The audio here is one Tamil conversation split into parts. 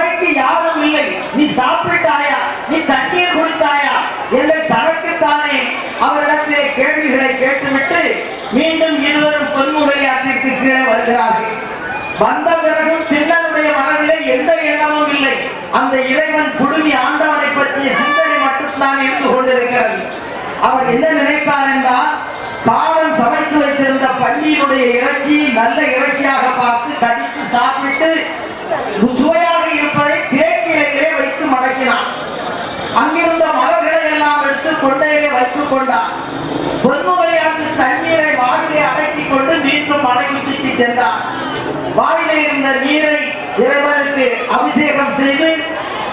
துணைக்கு யாரும் இல்லை. நீ சாப்பிட்டாயா? நீ தண்ணீர் குடித்தாயா? என்று தனக்குத்தானே. அவரிடத்திலே கேள்விகளை கேட்டுவிட்டு மீண்டும் இருவரும் பொன்முகையாற்றிற்கு கீழே வருகிறார்கள். வந்த பிறகும் தின்னருடைய மனதிலே எந்த எண்ணமும் இல்லை. அந்த இறைவன் குடுமி ஆண்டவனை பற்றிய சிந்தனை மட்டும்தான் இருந்து கொண்டிருக்கிறது. அவர் என்ன நினைத்தார் என்றால் பாவம் சமைத்து வைத்திருந்த பள்ளியினுடைய இறைச்சி நல்ல இறைச்சியாக பார்த்து கடித்து சாப்பிட்டு சுவை இருப்பதை தேக்கிலையிலே வைத்து மடக்கினான் அங்கிருந்த மலர்களை எல்லாம் எடுத்து கொண்டையிலே வைத்துக் கொண்டார். பொன்முகையாற்று தண்ணீரை வாயிலே அடக்கிக் கொண்டு மீண்டும் மலை உச்சிக்கு சென்றார். வாயிலே இருந்த நீரை இறைவனுக்கு அபிஷேகம் செய்து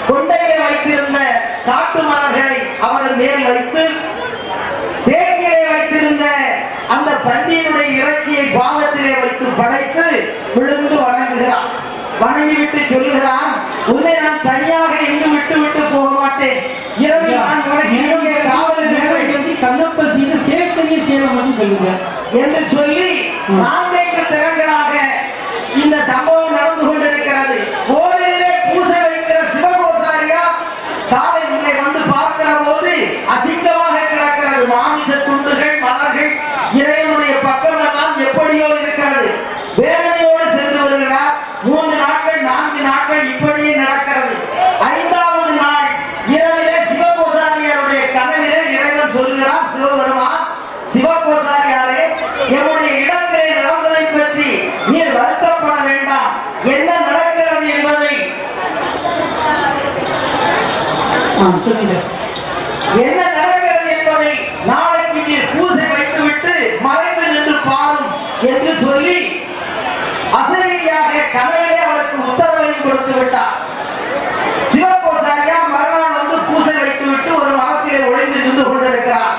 கொண்டையிலே வைத்திருந்த காட்டு மலர்களை அவர் மேல் வைத்து தேங்கிலே வைத்திருந்த அந்த தண்ணீருடைய இறைச்சியை பாதத்திலே வைத்து படைத்து விழுந்து வணங்குகிறான் வணங்கிவிட்டு சொல்லுகிறான் உன்னை நான் தனியாக இங்கு விட்டு விட்டு போக மாட்டேன் இரவு நான் சொல்லுங்க. என்று சொல்லி நான்கைந்து திறங்களாக இந்த சம்பவம் நடந்து கொண்டிருக்கிறது. கோவிலிலே பூஜை வைக்கிற சிவகோசாரியா காலை வந்து பார்க்கிற போது அசிங்கமாக கிடக்கிறது மாமிச துண்டுகள் மலர்கள் இறைவனுடைய பக்கம் எல்லாம் எப்படியோ இருக்கிறது வேதனையோடு சென்று வருகிறார் மூன்று நாட்கள் நான்கு நாட்கள் இப்படியே நடக்கிறது ஐந்தாவது நாள் இரவிலே சிவகோசாரியாருடைய கனவிலே இறைவன் சொல்கிறார் சிவபெருமான் சிவகோசாரியாரே என்னுடைய இடத்திலே நடந்ததை பற்றி நீர் வருத்தப்பட வேண்டாம் என்ன நடக்கிறது என்பதை ஆ சொல்லுங்க என்ன நடக்கிறது என்பதை நாளைக்கு நீர் பூஜை வைத்துவிட்டு மறைந்து நின்று பாரும் என்று சொல்லி அசரியாக கனவிலே அவருக்கு உத்தரவையும் கொடுத்து விட்டார். சிவபோசாரியா மறுநாள் வந்து பூஜை வைத்துவிட்டு ஒரு மரத்திலே ஒளிந்து நின்று கொண்டிருக்கிறார்.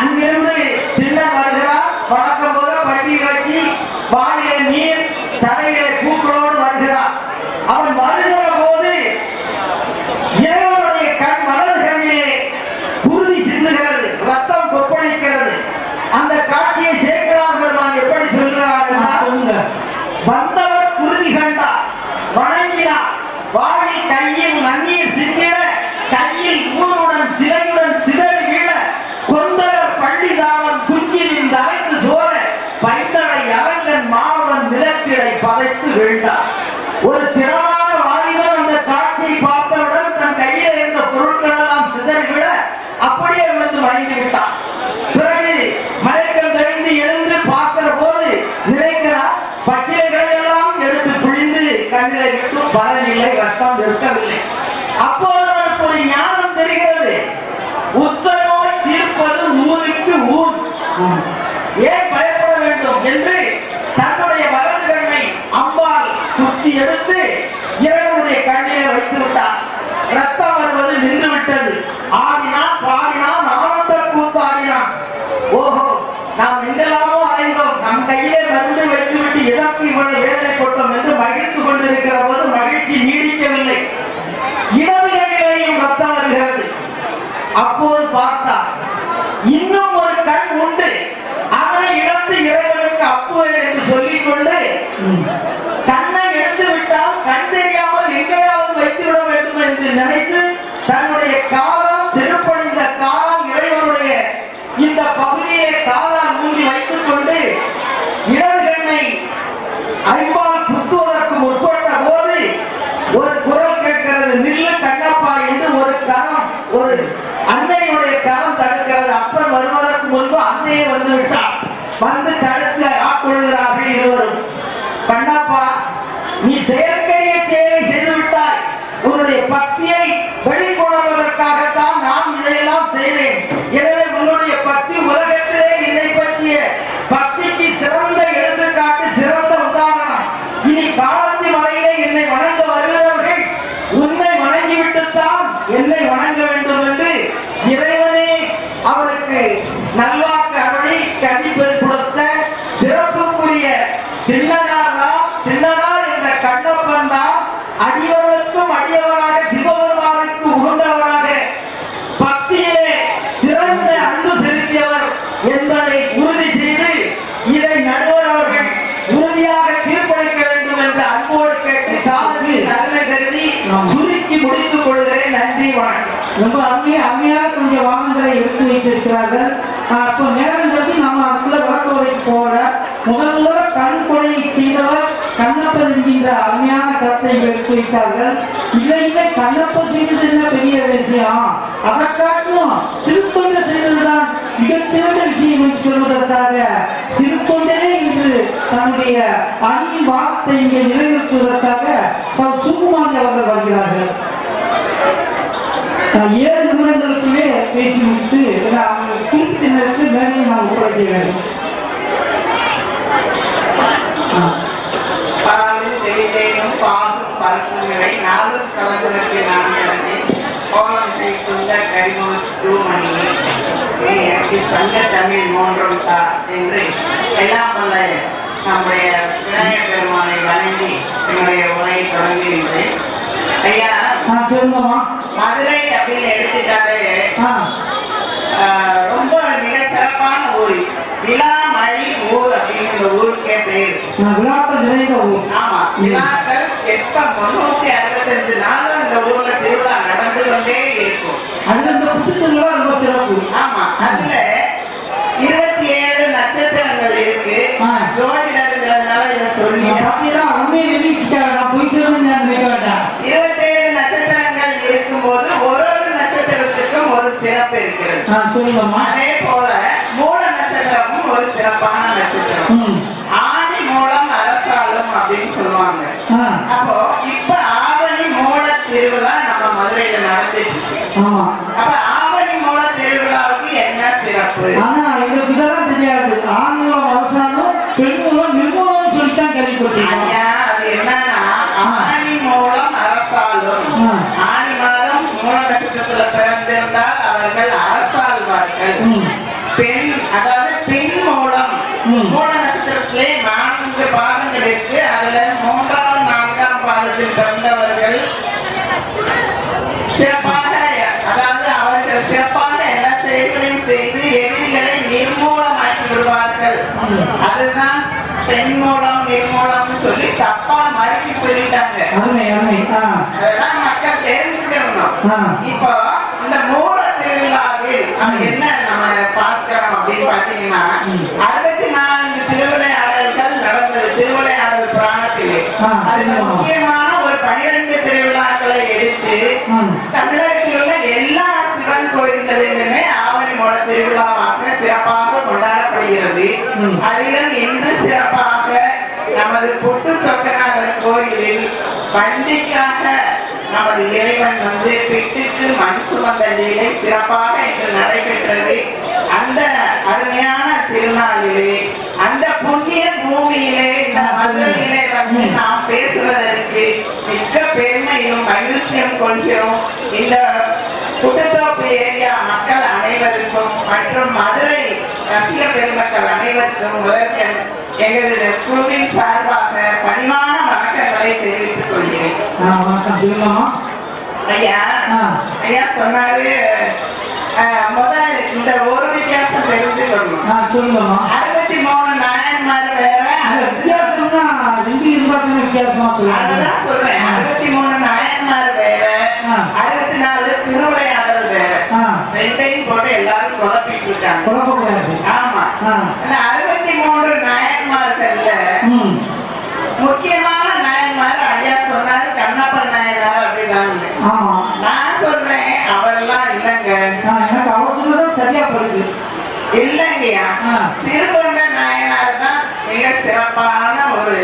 அங்கிருந்து திண்ணர் வருகிறார். வழக்கம் போல பட்டி இறைச்சி வாயிலே நீர் தலையிலே பூக்களோடு வருகிறார் அவன் வருகிற போது இறைவனுடைய கண் மலர்களிலே குருதி சிந்துகிறது ரத்தம் கொப்பளிக்கிறது அந்த காட்சியை சேர்க்கிறார் பெருமான் எப்படி சொல்கிறார் ஆ, என்றால், சொல்லுங்க வந்தவர் குருதி கண்டார் வணங்கினார் வாயில் கையில் நன்னீர் சிந்திட கையில் ஊருடன் சிலையுடன் சிதறி வீழ கொந்தவர் பள்ளிதாவன் குஞ்சினின் அரைத்து சோர பைந்தடை அரங்கன் மாவன் நிலத்திடை பதைத்து வீழ்ந்தார் ஒரு திறமான வாலிபன் அந்த காட்சியை பார்த்தவுடன் தன் கையில் இருந்த பொருட்கள் எல்லாம் சிதறி விட அப்படியே விழுந்து வணங்கி விட்டான் பிறகு மயக்கம் தெளிந்து எழுந்து பார்க்கிற போது நினைக்கிறார் பச்சிலைகளை எல்லாம் எடுத்து பிழிந்து கண்ணிலை ரத்தம் நிற்கவில்லை அப்போது அவருக்கு ஒரு ஞானம் தெரிகிறது. உத்தரவை தீர்ப்பது ஊருக்கு ஊர். ஏன் பயப்பட வேண்டும் என்று தன்னுடைய வலது கண்ணை அம்பால் குத்தி எடுத்து இறைவனுடைய கண்ணிலே வைத்து விட்டார் ரத்தம் வருவது நின்று விட்டது அப்போது பார்த்தார். இன்னும் ஒரு கண் உண்டு. அதனை இழந்து இறைவனுக்கு அப்போது என்று சொல்லிக் கொண்டு கண்ணை எடுத்து விட்டால் கண் தெரியாமல் எங்கேயாவது வைத்து விட வேண்டும் என்று நினைத்து தன்னுடைய காலம் செருப்பணிந்த காலம் இறைவனுடைய இந்த பகுதியை காலால் மூடி வைத்துக் கொண்டு இடது கண்ணை ஐம்பால் குத்துவதற்கு முற்பட்ட போது ஒரு குரல் கேட்கிறது நில்லு கண்ணப்பா என்று ஒரு கரம் ஒரு அன்னையுடைய கரம் தடுக்கிறது அப்பன் வருவதற்கு முன்பு அன்னையே வந்து விட்டார். வந்து தடுத்து ஆட்கொள்கிறார்கள் இருவரும். கண்ணப்பா நீ செயற்கையை சேவை செய்து விட்டாய். உன்னுடைய பக்தியை வெளிக்கொணர்வதற்காக நான் இதையெல்லாம் செய்தேன் எனவே உன்னுடைய பக்தி உலகத்திலே என்னை பற்றிய பக்திக்கு சிறந்த எடுத்துக்காட்டு சிறந்த உதாரணம் இனி காலத்தி மலையிலே என்னை வணங்க வருகிறவர்கள் உன்னை வணங்கிவிட்டுத்தான் என்னை வணங்க வேண்டும் என்று இறைவனே அவருக்கு நல்வாக்கு அருளி கதிப்பெண் கொடுத்த சிறப்புக்குரிய திண்ணனாரா திண்ணனா என்ற கண்ணப்பன் தான் அடியவருக்கும் அடியவராக சிவபெருமானுக்கு உகந்தவராக பக்தியிலே சிறந்த அன்பு செலுத்தியவர் என்பதை உறுதி செய்து இதை நடுவர் அவர்கள் உறுதியாக தீர்ப்பளிக்க வேண்டும் என்று அன்போடு கேட்டு காலத்தில் நன்மை கருதி ஆமா. சுருக்கி முடித்துக் கொள்கிறேன் நன்றி வணக்கம் ரொம்ப அருமையா அருமையாக தன்னுடைய வாகனங்களை எடுத்து வைத்திருக்கிறார்கள். அப்போ நேரம் கருதி நம்ம அதுக்குள்ள விளக்க உரைக்கு போற முதல் முதல கண் கொலையை செய்தவர் கண்ணப்பர் என்கின்ற அருமையான கருத்தை எடுத்து வைத்தார்கள். இல்லை இல்லை கண்ணப்பர் செய்தது என்ன பெரிய விஷயம்? அதை காட்டிலும் சிறுத்தொண்டை செய்ததுதான் மிகச்சிறந்த விஷயம் என்று சொல்வதற்காக சிறுத்தொண்டனே இன்று தன்னுடைய அணியின் வாதத்தை இங்கே நிறைவேற்றுவதற்காக சௌ சுகுமாரி அவர்கள் வருகிறார்கள். ஏழு நிமிடங்களுக்குள்ளே பேசி முடித்து ஏன்னா அவங்க குறிப்பிட்டனருக்கு மேலேயே நான் ஒப்படைக்க வேண்டும். தெளிதேனும் பறக்கும் நிலை நாளும் கலந்துரைக்கு நான் இறங்கி கோலம் செய்துள்ள கரிமுகத்து மணியே நீ எனக்கு சங்க தமிழ் மூன்றும் தா என்று எல்லாம் வல்ல நம்முடைய விநாயகப் பெருமானை வணங்கி என்னுடைய உரையை தொடங்குகின்றேன். ஐயா. ஆ சொல்லுங்கம்மா. மதுரை அப்படின்னு எடுத்துட்டாலே ரொம்ப மிக சிறப்பான ஊர். விழாமழி ஊர் அப்படின்னு இந்த ஊருக்கே பேர். விழாக்கள் நிறைந்த ஊர். ஆமா விழாக்கள் எப்ப முன்னூத்தி அறுபத்தஞ்சு நாளும் இந்த ஊர்ல திருவிழா நடந்து கொண்டே இருக்கும். அதுல இந்த புத்துத்திருவிழா ரொம்ப சிறப்பு. ஆமா அதுல இருபத்தி ஏழு நட்சத்திரங்கள் இருக்கு. ஜோதிடருங்கிறதுனால இதை சொல்லி நான் பார்த்தீங்கன்னா உண்மையை நிரூபிச்சுட்டாங்க. நான் பொய் சொல்லணும்னு நான் நினைக்க வேண்டாம். சொல்லுங்கம்மா அதே போல மூல நட்சத்திரமும் ஒரு சிறப்பான நட்சத்திரம். ஆணி மூலம் அரசாலும் அப்படின்னு சொல்லுவாங்க. அப்போ இப்ப ஆவணி மூல திருவிழா நம்ம மதுரையில நடந்துட்டு இருக்கு. அப்ப ஆவணி மூல திருவிழாவுக்கு என்ன சிறப்பு? ஆனா எங்களுக்கு இதெல்லாம் தெரியாது. ஆண் மூலம் அரசாங்கம் பெண் மூலம் நிர்மூலம் சொல்லித்தான் கேள்விப்பட்டிருக்கோம் ஐயா அது என்னன்னா ஆணி மூலம் அரசாலும். ஆணி மாதம் மூல நட்சத்திரத்துல பிறந்திருந்தால் அவர்கள் அரசாழ்வார்கள் ம். பெண் அதாவது பெண் மூலம் ம். மூல நட்சத்திரத்திலே நான்கு பாதங்கள் இருக்கு அதுல மூன்றாவது நான்காம் பாதத்தில் பிறந்தவர்கள் சிறப்பாக அதாவது அவர்கள் சிறப்பாக எல்லா செயல்களையும் செய்து எதிரிகளை நிர்மூலமாக்கி விடுவார்கள் அதுதான் பெண் மூலம் நிர்மூலம்னு சொல்லி தப்பா மறுக்கி சொல்லிட்டாங்க அதெல்லாம் மக்கள் தெரிஞ்சுக்கணும் இப்போ இந்த மூல திருவிழாவில் நம்ம என்ன நம்ம பார்க்கிறோம் அப்படின்னு பாத்தீங்கன்னா அறுபத்தி நான்கு திருவிளையாடல்கள் நடந்தது திருவிளையாடல் புராணத்திலே அதுல முக்கியமான பனிரெண்டு திருவிழாக்களை எடுத்து. தமிழகத்தில் உள்ள எல்லா சிவன் கோயில்களிலுமே ஆவணி மூல திருவிழாவாக சிறப்பாக கொண்டாடப்படுகிறது. அதிலும் இன்று சிறப்பாக நமது புட்டு சொக்கநாதர் கோயிலில் வண்டிக்காக நமது இறைவன் வந்து பிட்டுக்கு மண் சுமந்த லீலை சிறப்பாக இன்று நடைபெற்றது அந்த அருமையான திருநாளிலே புண்ணிய பூமியிலே இந்த மதுரையிலே வந்து நாம் பேசுவதற்கு மிக்க பெருமையும் மகிழ்ச்சியும் கொள்கிறோம். இந்த புட்டுத்தோப்பு ஏரியா மக்கள் அனைவருக்கும் மற்றும் மதுரை ரசிக பெருமக்கள் அனைவருக்கும் முதற்கண் எங்களது குழுவின் சார்பாக பணிவான வணக்கங்களை தெரிவித்துக் கொள்கிறேன். வணக்கம் சொல்லுங்கம்மா. ஐயா. ஐயா சொன்னாரு முதல் இந்த ஒரு வித்தியாசம் தெரிஞ்சுக்கணும் ஆ சொல்லுங்கம்மா அறுபத்தி மூணு நாயன்மார் வேற அந்த வித்தியாசம்னா ரெண்டு இருந்தாலும் வித்தியாசமா சொல்லுவாங்க அதுதான் சொல்றேன் அறுபத்தி மூணு நாயன்மார் வேற ஆ. அறுபத்தி நாலு திருவிளையாடல் வேற ஆ ரெண்டையும் போட்டு எல்லாரும் குழப்பிட்டு இருக்காங்க குழப்பக்கூடாது ஆமா ஆ அந்த அறுபத்தி மூன்று நாயன்மார்கள்ல ம் முக்கியமான நாயன்மார் ஐயா சொன்னாரு கண்ணப்பன் நாயனார் அப்படிதாங்க ஆமா நான் சொல்றேன் அவரெல்லாம் இல்லைங்க ஆ எனக்கு அவர் சொன்னதான் சரியா படுது இல்லைங்கய்யா ஆ. சிறுதொண்ட நாயனார் தான் மிக சிறப்பான ஒரு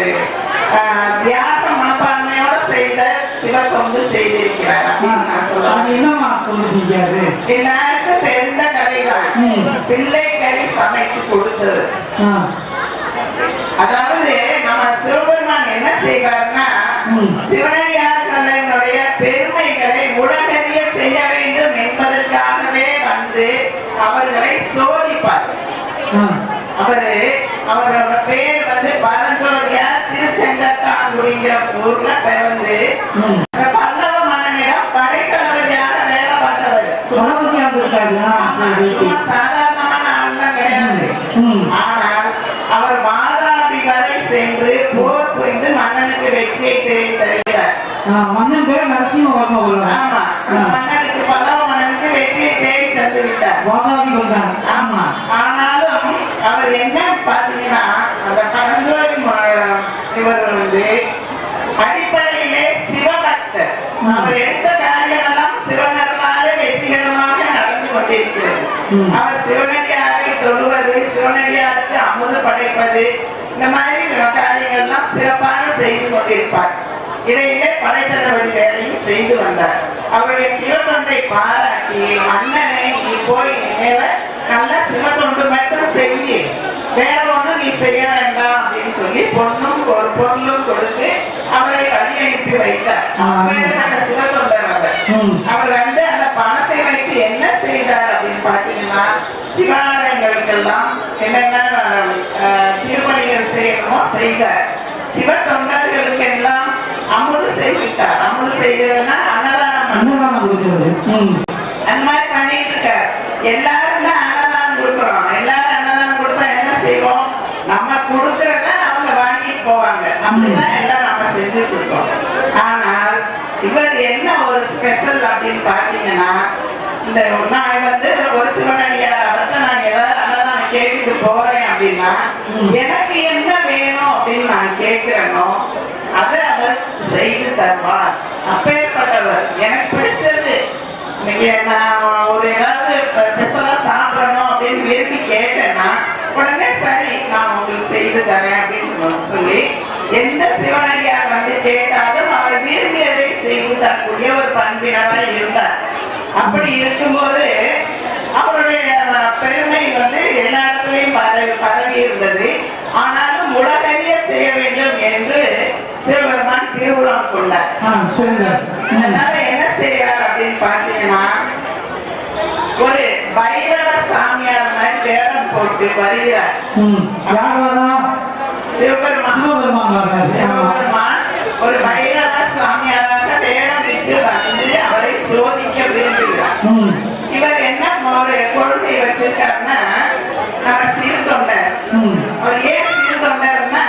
தியாக மனப்பான்மையோட செய்த சிவத்தொண்டு செய்திருக்கிறார் அப்படின்னு நான் சொல்லுவேன். எல்லாருக்கும் தெரிந்த கதைதான். ம். பிள்ளை கறி சமைத்து கொடுத்தது. அதாவது நம்ம சிவபெருமான் என்ன செய்வார்னா ம். சிவனடியார்களினுடைய பெருமைகளை உலகறிய செய்ய வேண்டும் என்பதற்காகவே வந்து அவர்களை சோதிப்பார் ஆ அவரு அவரோட பேர் வந்து பரஞ்சோதியார் திருச்செங்கட்டாங்குடிங்கிற ஊர்ல பிறந்து பல்லவ மன்னனிடம் படைத்தளபதியாக வேலை பார்த்தவர். சாதாரணமான ஆள்லாம் கிடையாது. ஆனால் அவர் வாதாபி வரை சென்று போர் புரிந்து மன்னனுக்கு வெற்றியை தெரிவித்தார் மன்னன் பேர் நரசிம்மவர்ம ஆமா மன்னனுக்கு பல்லவ மன்னனுக்கு வெற்றியை தேடி தந்து விட்டார் வாதாபி கொண்டார் ஆமா ஆனாலும் அவர் என்ன பாத்தீங்கன்னா அந்த பரஞ்சோதி ம- இவர் வந்து அடிப்படையிலே சிவபக்தர் அவர் எடுத்த காரியம் எல்லாம் சிவனர்களாலே வெற்றிகரமாக நடந்து கொண்டிருக்கிறது ம். அவர் சிவனடியாரை தொழுவது சிவனடியாருக்கு அமுது படைப்பது இந்த மாதிரி காரியங்கள் எல்லாம் சிறப்பாக செய்து கொண்டிருப்பார். இடையிலே படைத்தளபதி வேலையும் செய்து வந்தார். அவருடைய சிவத்தொண்டை பாராட்டி மன்னனை நீ போய் மேல நல்ல சிவத்தொண்டு மட்டும் செய்யி. வேற ஒண்ணும் நீ செய்ய வேண்டாம் அப்படின்னு சொல்லி பொண்ணும் ஒரு பொருளும் கொடுத்து அவரை வழி அனுப்பி வைத்தார் சிவத்தொண்டர் அவர். அவர் வந்து அந்த செய்தார் அப்படின்னு பாத்தீங்கன்னா சிவாலயங்களுக்கெல்லாம் என்னென்ன அஹ், திருப்பணிகள் செய்யணுமோ செய்தார் சிவ தொண்டர்களுக்கெல்லாம் அமுது செய்வித்தார். அமுது செய்கிறதுனா அன்னதானம் அன்னதானம் கொடுக்கிறது. அந்த மாதிரி பண்ணிட்டு இருக்காரு. எல்லாரும் தான் அன்னதானம் கொடுக்குறோம். எல்லாரும் அன்னதானம் கொடுத்தா என்ன செய்வோம்? நம்ம கொடுக்கறத அவங்க வாங்கிட்டு போவாங்க. அப்படிதான் எல்லாம் நம்ம செஞ்சு கொடுத்தோம் ஆனால் இவர் என்ன ஒரு ஸ்பெஷல் அப்படின்னு பாத்தீங்கன்னா இந்த நான் வந்து ஒரு சிவனடியார் அவர்கிட்ட நான் ஏதாவது அன்னதானம் கேட்டுட்டு போறேன் அப்படின்னா. எனக்கு என்ன வேணும் அப்படின்னு நான் கேட்கிறேனோ அதை அவர் செய்து தருவார். அப்பேற்பட்டவர். எனக்கு பிடிச்சது. இன்னைக்கு நான் ஒரு ஏதாவது ஸ்பெஷலா சாப்பிடணும் அப்படின்னு விரும்பி கேட்டேன்னா உடனே சரி நான் உங்களுக்கு செய்து தரேன் அப்படின்னு சொல்லி எந்த சிவனடியார் வந்து கேட்டாலும் அவர் விரும்பியதை செய்து தரக்கூடிய ஒரு பண்பினராக இருந்தார். அப்படி இருக்கும்போது அவருடைய பெருமை வந்து எல்லா இடத்துலையும் பரவி பரவி இருந்தது. ஆனாலும் உலகறிய செய்ய வேண்டும் என்று சிவபெருமான் திருவுளம் கொண்டார். அதனால என்ன செய்யறார் அப்படின்னு பாத்தீங்கன்னா ஒரு பைரவ சாமியார் மாதிரி வேடம் போட்டு வருகிறார். சிவபெருமான். சிவபெருமான் ஒரு பைரவ சாமியாராக வேடம் விட்டு வந்து அவரை சோதிக்க விரும்புகிறார் ம் இவர் என்ன ஒரு கொள்கை வச்சிருக்காருன்னா அவர் சிறு தொண்டர் ம் அவர் ஏன் சிறு தொண்டர்னா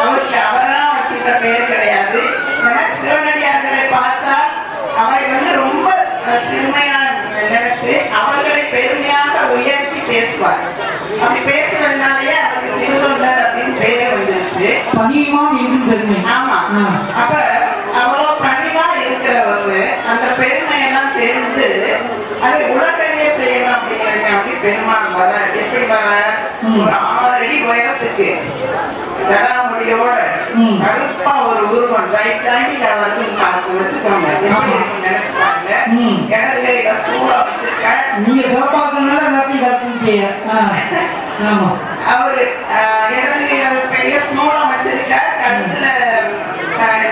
அவருக்கு அவரா வச்சிருக்க பெயர் கிடையாது இந்த மாதிரி சிவனடியார்களை பார்த்தால் அவரை வந்து ரொம்ப அஹ், சிறுமையா நினைச்சு அவர்களை பெருமையாக உயர்த்தி பேசுவார் அப்படி பேசுறதுனாலயே அவருக்கு சிறு தொண்டர் அப்படின்னு பெயர் வந்துருச்சு பணியுமாம் என்றும் பெருமை ஆமா. அப்ப அவ்வளவு பணிவா இருக்கிறவரு அந்த பெருமை எல்லாம் தெரிஞ்சு அதை உலகையே செய்யணும் அப்படிங்கிறது அப்படி பெருமாள் வர எப்படி வர. ஒரு ஆறு அடி உயரத்துக்கு. ஜடாமுடியோட. கருப்பா ஒரு உருவம். டைட்டானிக் வந்து வச்சுக்கோங்க. நினைச்சு பாருங்க ம். இடது கையில சூழ வச்சிருக்க. நீங்க சிறப்பாக்குறதுனால எல்லாத்தையும் ஆமா. அவரு ஆஹ், இடது கையில சூளம் வச்சிருக்கார் கழுத்துல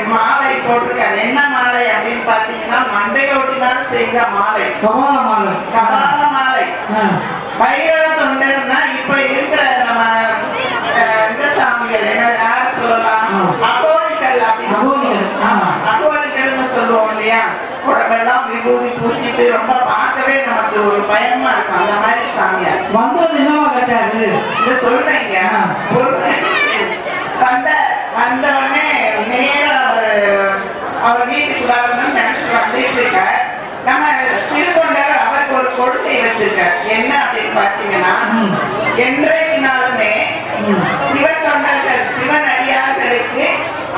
மாலை போட்டிருக்காரு என்ன மாலை அப்படின்னு பாத்தீங்கன்னா மண்டையோட்டினால செய்த மாலை. கபால மாலை. கபால மாலை. ஆ. பைரவ தொண்டர்னா இப்ப இருக்கிற நம்ம இந்த சாமிகள் என்ன யார் சொல்லலாம்? ஆ. அகோரிகள் அப்படின்னு அகோரிகள், சொல்லுவோம். இல்லையா? உடம்பெல்லாம் விபூதி பூசிட்டு ரொம்ப பார்க்கவே நமக்கு ஒரு பயமா இருக்கும். அந்த மாதிரி சாமியார். வந்தது என்னவா கேட்டாரு? இத சொல்றீங்க. வந்த வந்தவொடனே நேரா அவர் அவர் வீட்டுக்கு வரணும்னு நினைச்சு வந்துட்டு இருக்க நம்ம சிறு தொண்டர் அவருக்கு ஒரு கொள்கை வச்சிருக்கார். என்ன அப்படின்னு பாத்தீங்கன்னா. என்றைக்குனாலுமே. சிவ தொண்டர்கள் சிவன் அடியார்களுக்கு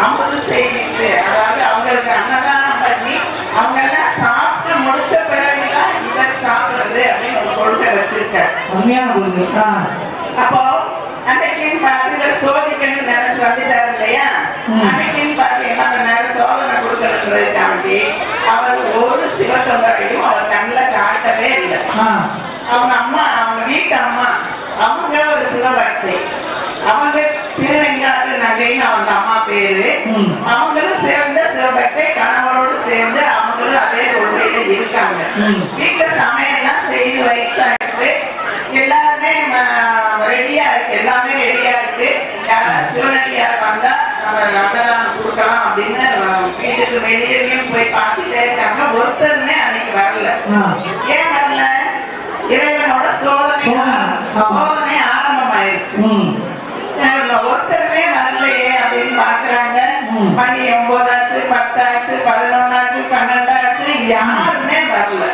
அமுது செய்வித்து அதாவது அவங்களுக்கு அன்னதானம் பண்ணி அவங்க எல்லாம் சாப்பிட்டு முடிச்ச பிறகுதான் இவர் சாப்பிடுறது அப்படின்னு ஒரு கொள்கை வச்சிருக்கார். அருமையான கொள்கை. அப்போ அன்னைக்குன்னு பார்த்து சோதிக்கணும்னு நினைச்சு வந்துட்டாரு இல்லையா. அன்னைக்குன்னு பார்த்து என்ன பண்ணாரு? சோதனை கொடுக்கணுன்றதுக்காண்டி அவர் ஒரு சிவத்தொண்டரையும் அவர் கண்ணில் காட்டவே இல்லை. அவங்க அம்மா அவங்க வீட்டு அம்மா அவங்க ஒரு சிவபக்தி. அவங்க திருவெங்காட்டு நகைன்னு அவங்க அம்மா பேரு. அவங்களும் சிறந்த சிவபக்தி கணவரோடு சேர்ந்து அவங்களும் அதே கொள்கையில இருக்காங்க. வீட்டுல சமையல்லாம் செய்து வைத்தாட்டு எல்லாருமே ரெடியா இருக்கு எல்லாமே ரெடியா இருக்கு யாராவது சிவனடியார் வந்தா நம்ம அன்னதானம் கொடுக்கலாம் அப்படின்னு அஹ், வீட்டுக்கு வெளியிலையும் போய் பார்த்துட்டே இருக்காங்க ஒருத்தருமே அன்னைக்கு வரல ஆ ஏன் வரல இறைவனோட சோதனை. சோதனை, ஆரம்பமாயிருச்சு. ஒருத்தருமே வரலையே அப்படின்னு பாக்குறாங்க. மணி ஒன்பதாச்சு பத்தாச்சு பதினொன்னாச்சு பன்னெண்டாச்சு யாருமே வரல.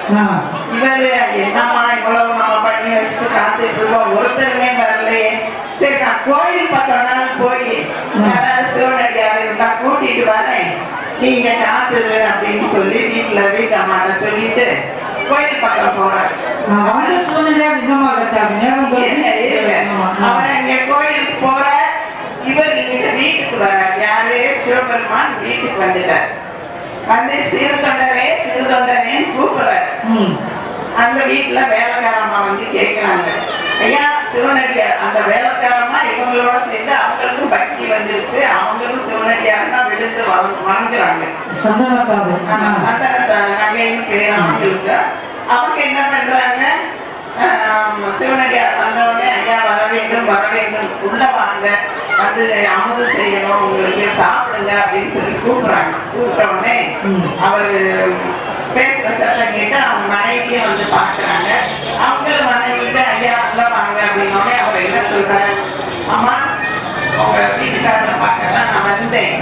இவரு என்னம்மா இவ்வளவு நம்ம பண்ணி வச்சுட்டு காத்துட்டு இருக்கோம்? ஒருத்தருமே வரலையே. சரி நான் கோயில் பக்கம் போய் யாராவது சிவனடியார் இருந்தா கூட்டிட்டு வரேன். நீங்க காத்துரு அப்படின்னு சொல்லி வீட்டுல வீட்டு அம்மாட்ட சொல்லிட்டு கோயில் பக்கம் போறாரு. ஆ, வந்த சூழ்நிலையா இன்னமா கட்டாது நேரம். அவர் அங்க கோயிலுக்கு போற இவர் இங்க வீட்டுக்கு வர்றார் யாரு? சிவபெருமான் வீட்டுக்கு வந்துட்டார். வந்து சிறு தொண்டரே சிறு தொண்டரேன்னு கூப்பிடுறாரு. அந்த வீட்டுல வேலைக்காரம்மா வந்து கேக்குறாங்க ஐயா சிவனடியார் அந்த வேலைக்காரம்மா இவங்களோட சேர்ந்து அவங்களுக்கும் பக்தி வந்துருச்சு. அவங்களும் சிவனடியார்னா விழுந்து வண- வணங்குறாங்க சந்தன நகைன்னு பேர் அவங்களுக்கு. அவங்க என்ன பண்றாங்க? சிவனடியார் வந்தவுடனே ஐயா வர வேண்டும் வர வேண்டும். உள்ள வாங்க. வந்து அமுது செய்யணும். உங்களுக்கு சாப்பிடுங்க. அப்படின்னு சொல்லி கூப்பிடுறாங்க. கூப்பிட்ட உடனே. அவரு பேசுற சத்தம் கேட்டு அவங்க மனைவியும் வந்து பாக்குறாங்க அவங்களும் மனைவிட்டு ஐயா உள்ள வாங்க அப்படின்னோடனே அவர் என்ன சொல்றாரு? அம்மா உங்க வீட்டுக்காரரை பார்க்க தான் நான் வந்தேன்.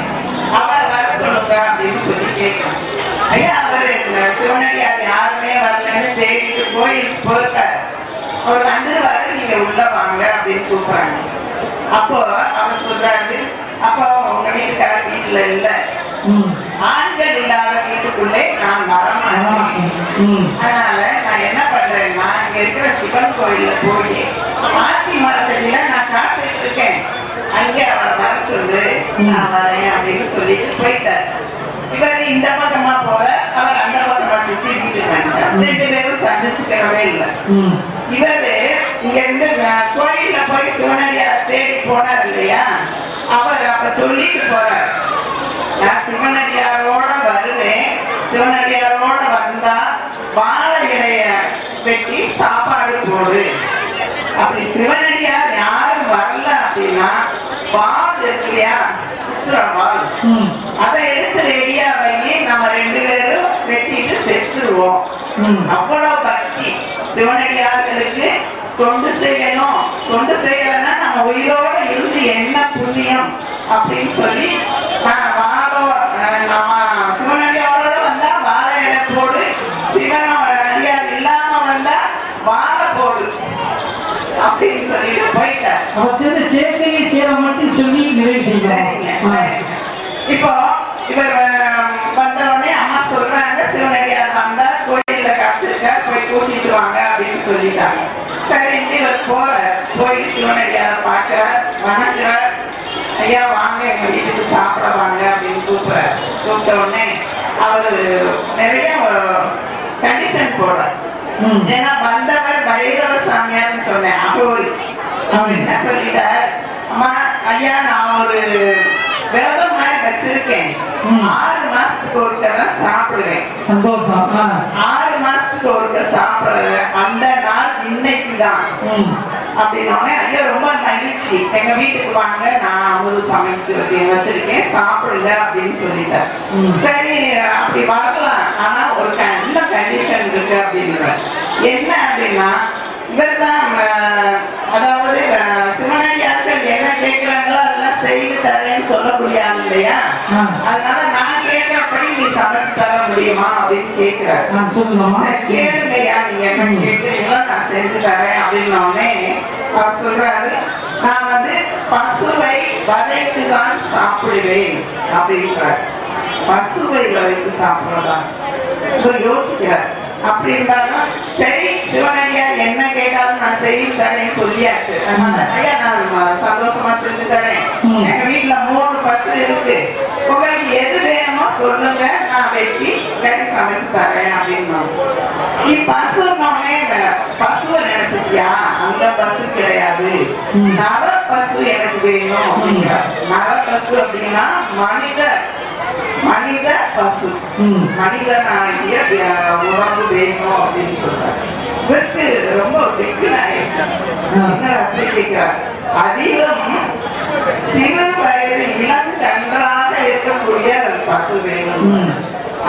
அவர் வர சொல்லுங்க அப்படின்னு சொல்லி கேட்கிறேன் ஐயா அவர் இந்த சிவனடியார் யாருமே வரலன்னு தேடிட்டு கோயிலுக்கு போயிருக்காரு அவர் வந்துருவாரு நீங்க உள்ள வாங்க அப்படின்னு கூப்பிடுறாங்க. அப்போ அவர் சொல்றாரு அப்போ உங்க வீட்டுக்காரர் வீட்டுல இல்லை. ஆண்கள் இல்லாத வீட்டுக்குள்ளே நான் ஆ, வரமாட்டேன் ம், அதனால நான் என்ன பண்றேன்னா இங்க இருக்கிற சிவன் கோயில்ல போய் ஆத்தி மரத்தடியில நான் காத்துட்டு இருக்கேன். அங்கே அவரை வர சொல்லு நான் வரேன் அப்படின்னு சொல்லிட்டு போயிட்டார். இவர் இந்த பக்கமா போற அவர் அந்த பக்கமா சுத்தி வீட்டுக்கு ரெண்டு பேரும் சந்திச்சுக்கிறவே இல்லை. இவரு இங்க இருந்து கோயில்ல போய் சிவனடியார தேடி போனார் இல்லையா? அவர் அப்ப சொல்லிட்டு போறார். நான் சிவனடியாரோட வருவேன். சிவனடியாரோட வந்தா வாழை இலைய வெட்டி சாப்பாடு போடு. அப்படி சிவனடியார் யாரும் வரல அப்படின்னா வாள் இருக்கு இல்லையா? அதை எடுத்து ரெடியா வைங்க நம்ம ரெண்டு பேரும் வெட்டிட்டு செத்துருவோம். அவ்வளவு பக்தி. சிவனடியார்களுக்கு தொண்டு செய்யணும். தொண்டு செய்யலைன்னா நம்ம உயிரோட இருந்து என்ன புண்ணியம் அப்படின்னு சொல்லி நான் போயிட்டார் அவ சேர்ந்து சேர்க்கையை சேர மட்டும் சொல்லி நிறைவு சரிங்க. இப்போ இவர் அஹ், வந்த உடனே அம்மா சொல்றாங்க சிவனடியார் வந்தா கோயில்ல காத்திருக்கார் போய் கூட்டிட்டு வாங்க அப்படின்னு சொல்லிட்டாங்க. சரி இவர் போறார். போய் சிவனடியார பார்க்கிறார் வணங்குறார். ஐயா வாங்க எங்க வீட்டுக்கு சாப்பிட வாங்க அப்படின்னு கூப்பிடுறார். கூப்பிட்ட உடனே அவரு நிறைய கண்டிஷன் போடுறார். ஏன்னா வந்தவர் பைரவ சாமியார்னு சொன்னேன் அகோரி. அவர் என்ன சொல்லிட்டார் அம்மா ஐயா நான் ஒரு விரதம் மாதிரி வச்சிருக்கேன். ஆறு மாசத்துக்கு ஒருக்க தான் சாப்பிடுவேன். சந்தோஷம் ஆறு மாசத்துக்கு ஒருக்க சாப்பிடுற அந்த நாள் இன்னைக்கு தான். அப்படின்னோடனே ஐயோ ரொம்ப மகிழ்ச்சி. எங்க வீட்டுக்கு வாங்க நான் அமுது சமைத்து வச்சு- வச்சிருக்கேன். சாப்பிடுங்க அப்படின்னு சொல்லிட்டார் ம். சரி அப்படி வரலாம். ஆனா ஒரு இன்னும் கண்டிஷன் இருக்கு அப்படின்ற என்ன அப்படின்னா இவர்தான் அஹ், அதாவது சிவனடியார்கள் என்ன கேட்கிறாங்களோ அதெல்லாம் செய்து தரேன்னு சொல்லக்கூடிய ஆள் இல்லையா. அதனால நான் கேட்கிறபடி நீ சமைச்சு தர முடியுமா அப்படின்னு கேட்கிறாரு. கேளுங்கய்யா நீங்க என்ன. கேட்குறீங்களோ நான் செஞ்சு தரேன் அப்படின்னோடனே அவர் சொல்றாரு நான் வந்து பசுவை வதைத்து தான் சாப்பிடுவேன் அப்படின்றார். பசுவை வதைத்து சாப்பிடுறதா? இவர் யோசிக்கிறார். அப்படி இருந்தாலும் சரி சிவனடியா என்ன கேட்டாலும் நான் செய்து தரேன்னு சொல்லியாச்சு. ஐயா நான் சந்தோஷமா செஞ்சு தரேன். எங்க வீட்டுல மூணு பசு இருக்கு. உங்களுக்கு எது வேணுமோ சொல்லுங்க. நான் வெட்டி வேலை சமைச்சு தரேன் அப்படின்னு நீ பசுனோடனே பசுவை நினைச்சிட்டியா? அந்த பசு கிடையாது. நர பசு எனக்கு வேணும். நர பசு அப்படின்னா மனித மனித பசு. ம். மனிதனாகிய உணவு வேணும் அப்படின்னு சொல்றாரு. இவருக்கு ரொம்ப. என்ன அப்படி கேட்கிறார் அதிலும் சிறு வயது இளம் கன்றாக இருக்கக்கூடிய பசு வேணும்.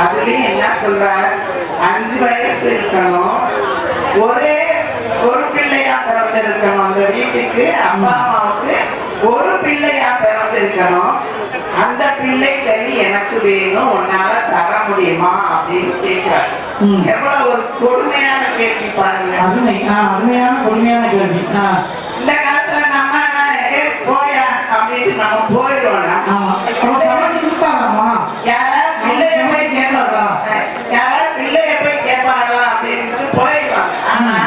அதுலயும் என்ன சொல்றார்? அஞ்சு வயசு இருக்கணும். ஒரே ஒரு பிள்ளையா பிறந்திருக்கணும் அந்த வீட்டுக்கு. அப்பா அம்மாவுக்கு ஒரு பிள்ளையா பிறந்த வந்திருக்கணும் அந்த பிள்ளை கறி எனக்கு வேணும் உன்னால தர முடியுமா அப்படின்னு கேட்கிறார். எவ்வளவு ஒரு கொடுமையான கேள்வி பாருங்க. அருமை. அருமையான கொடுமையான கேள்வி. இந்த காலத்துல நம்ம ஏ போயா அப்படின்னு நம்ம போயிடுவோம் ஆமா அப்புறம் சமைச்சு கொடுத்தாராமா யாராவது பிள்ளைய போய் கேட்பாங்களா யாராவது பிள்ளைய போய் கேட்பாங்களா அப்படின்னு சொல்லி போயிடுவாங்க ஆனா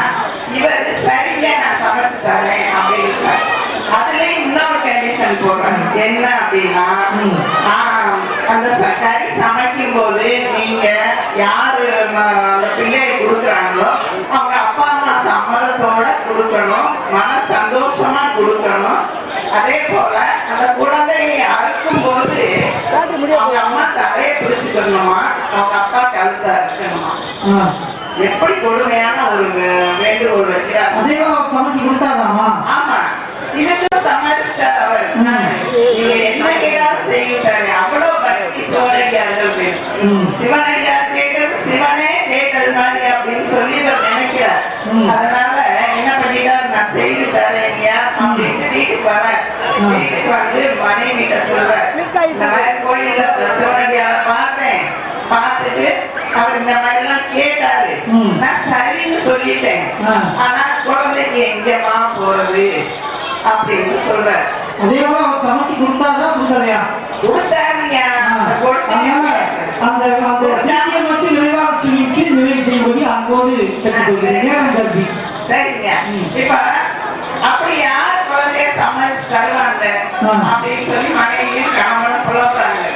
இவர் சரியா நான் சமைச்சு தரேன் அப்படின்னு அதுல இன்னொரு கண்டிஷன் போடுறாங்க என்ன அப்படின்னா அந்த கறி சமைக்கும் போது நீங்க யாரு அந்த பிள்ளையை கொடுக்குறாங்களோ அவங்க அப்பா அம்மா சம்மதத்தோட கொடுக்கணும் மன சந்தோஷமா கொடுக்கணும். அதே போல அந்த குழந்தையை அறுக்கும் போது அவங்க அம்மா தலையை பிடிச்சுக்கணுமா? அவங்க அப்பா கழுத்தை அறுக்கணுமா. எப்படி கொடுமையான ஒரு வேண்டுகோள் வைக்கிறார். அதே சமைச்சு கொடுத்தாராமா? ஆமா. இதுக்கு சமாளிச்சிட்டார் அவர் என்ன கேட்டாலும் செய்யுட்டாரு அவ்வளவு பக்தி சிவனடியார்கள் பேசு ம். சிவனடியார் கேட்டது சிவனே கேட்டது மாதிரி அப்படின்னு சொல்லி இவர் நினைக்கிறார் அதனால என்ன பண்ணிட்டார் நான் செய்து தரேன் அப்படின்னு வீட்டுக்கு வரேன் வீட்டுக்கு வந்து மனைவிட்ட சொல்றார் இந்த மாதிரி கோயில்ல சிவனடியாரை பார்த்தேன் பார்த்துட்டு அவர் இந்த மாதிரி எல்லாம் கேட்டாரு நான் சரின்னு சொல்லிட்டேன் ஆனா குழந்தைக்கு எங்கம்மா போறது அப்படின்னு சொல்றாரு அதே போல அவர் சமைச்சு கொடுக்கலையா? கொடுத்தாருங்க அந்த செய்தியை மட்டும் விரைவாக சொல்லிட்டு நிறைவு செய்யும்படி அன்போடு கேட்டுக்கொள்கிறேன். நேரம் கருதி சரிங்க. இப்ப அப்படி யார் குழந்தைய சமைச்சு தருவாங்க. அப்படின்னு சொல்லி மனைவியும் கணவனும்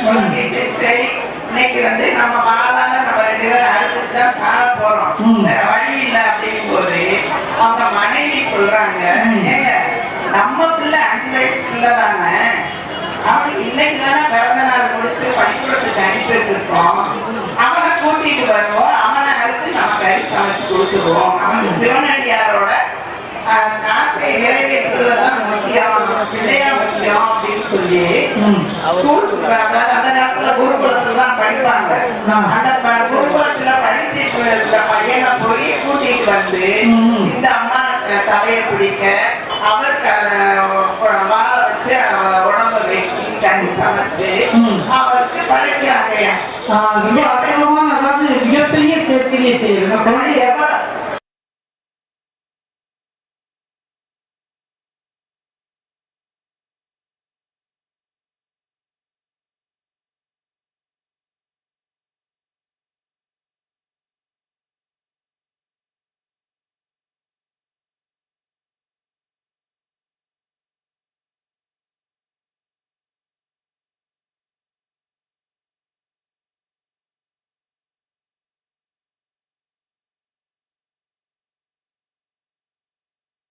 புலம்பிட்டு சரி இன்னைக்கு வந்து நம்ம பாலால நம்ம ரெண்டு பேரும் அறுத்துட்டு தான் போறோம். வேற வழி இல்லை அப்படிங்கும் போது அவங்க மனைவி சொல்றாங்க நம்ம பிள்ளை அஞ்சு வயசு பிள்ளை தானே அவனுக்கு இன்னைக்கு தானே பிறந்த நாள் முடிச்சு பள்ளிக்கூடத்துக்கு அனுப்பி வச்சிருக்கோம் அவனை கூட்டிட்டு வருவோம் அவனை அறுத்து நம்ம கறி சமைச்சு கொடுத்துருவோம் அவனுக்கு சிவனடியாரோட ஆசையை நிறைவேற்றுறதுதான் முக்கியம் பிள்ளையா முக்கியம் அப்படின்னு சொல்லி. ஸ்கூலுக்கு அதாவது அந்த காலத்துல குருகுலத்துல தான் படிப்பாங்க. அந்த குருகுலத்துல படித்துட்டு இருந்த பையனை போய் கூட்டிட்டு வந்து. இந்த அம்மா தலையை பிடிக்க அவர் படைக்கிறாங்க ஆ, ரொம்ப